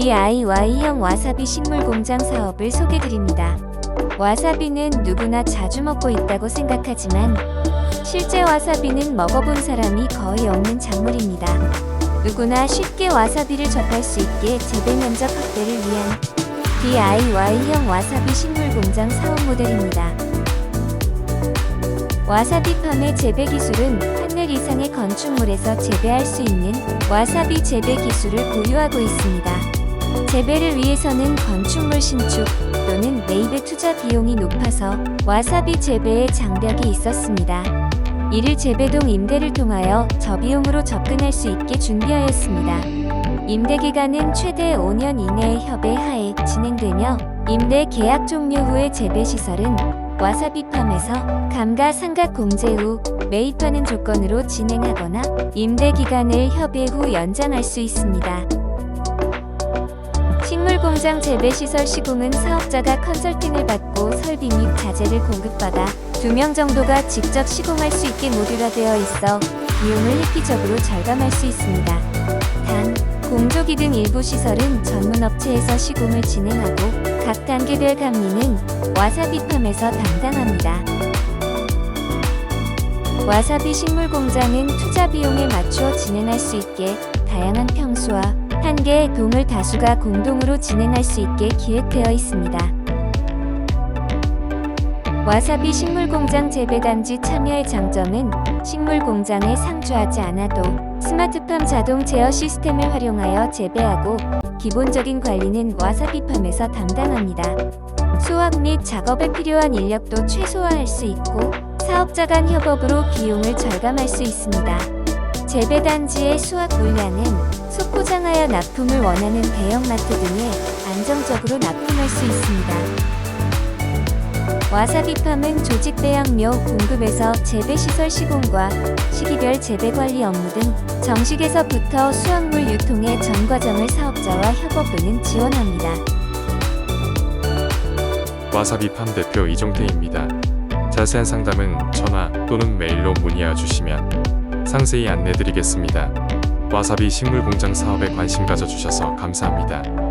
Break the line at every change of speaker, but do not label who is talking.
DIY형 와사비 식물 공장 사업을 소개드립니다. 와사비는 누구나 자주 먹고 있다고 생각하지만 실제 와사비는 먹어본 사람이 거의 없는 작물입니다. 누구나 쉽게 와사비를 접할 수 있게 재배 면적 확대를 위한 DIY형 와사비 식물 공장 사업 모델입니다. 와사비 팜의 재배 기술은 판넬 이상의 건축물에서 재배할 수 있는 와사비 재배 기술을 보유하고 있습니다. 재배를 위해서는 건축물 신축 또는 매입의 투자 비용이 높아서 와사비 재배에 장벽이 있었습니다. 이를 재배동 임대를 통하여 저비용으로 접근할 수 있게 준비하였습니다. 임대 기간은 최대 5년 이내의 협의 하에 진행되며 임대 계약 종료 후의 재배 시설은 와사비팜에서 감가상각 공제 후 매입하는 조건으로 진행하거나 임대 기간을 협의 후 연장할 수 있습니다. 식물공장 재배시설 시공은 사업자가 컨설팅을 받고 설비 및 자재를 공급받아 두 명 정도가 직접 시공할 수 있게 모듈화되어 있어 비용을 획기적으로 절감할 수 있습니다. 단, 공조기 등 일부 시설은 전문 업체에서 시공을 진행하고 각 단계별 감리는 와사비팜에서 담당합니다. 와사비 식물 공장은 투자 비용에 맞추어 진행할 수 있게 다양한 평수와 한 개의 동을 다수가 공동으로 진행할 수 있게 기획되어 있습니다. 와사비 식물공장 재배단지 참여의 장점은 식물공장에 상주하지 않아도 스마트팜 자동 제어 시스템을 활용하여 재배하고 기본적인 관리는 와사비팜에서 담당합니다. 수확 및 작업에 필요한 인력도 최소화할 수 있고 사업자 간 협업으로 비용을 절감할 수 있습니다. 재배단지의 수확 물량은 납품을 원하는 대형마트 등에 안정적으로 납품할 수 있습니다. 와사비팜은 조직 배양료 공급에서 재배 시설 시공과 시기별 재배 관리 업무 등 정식에서부터 수확물 유통의 전 과정을 사업자와 협업부는 지원합니다.
와사비팜 대표 이종태입니다. 자세한 상담은 전화 또는 메일로 문의해 주시면 상세히 안내드리겠습니다. 와사비 식물 공장 사업에 관심 가져주셔서 감사합니다.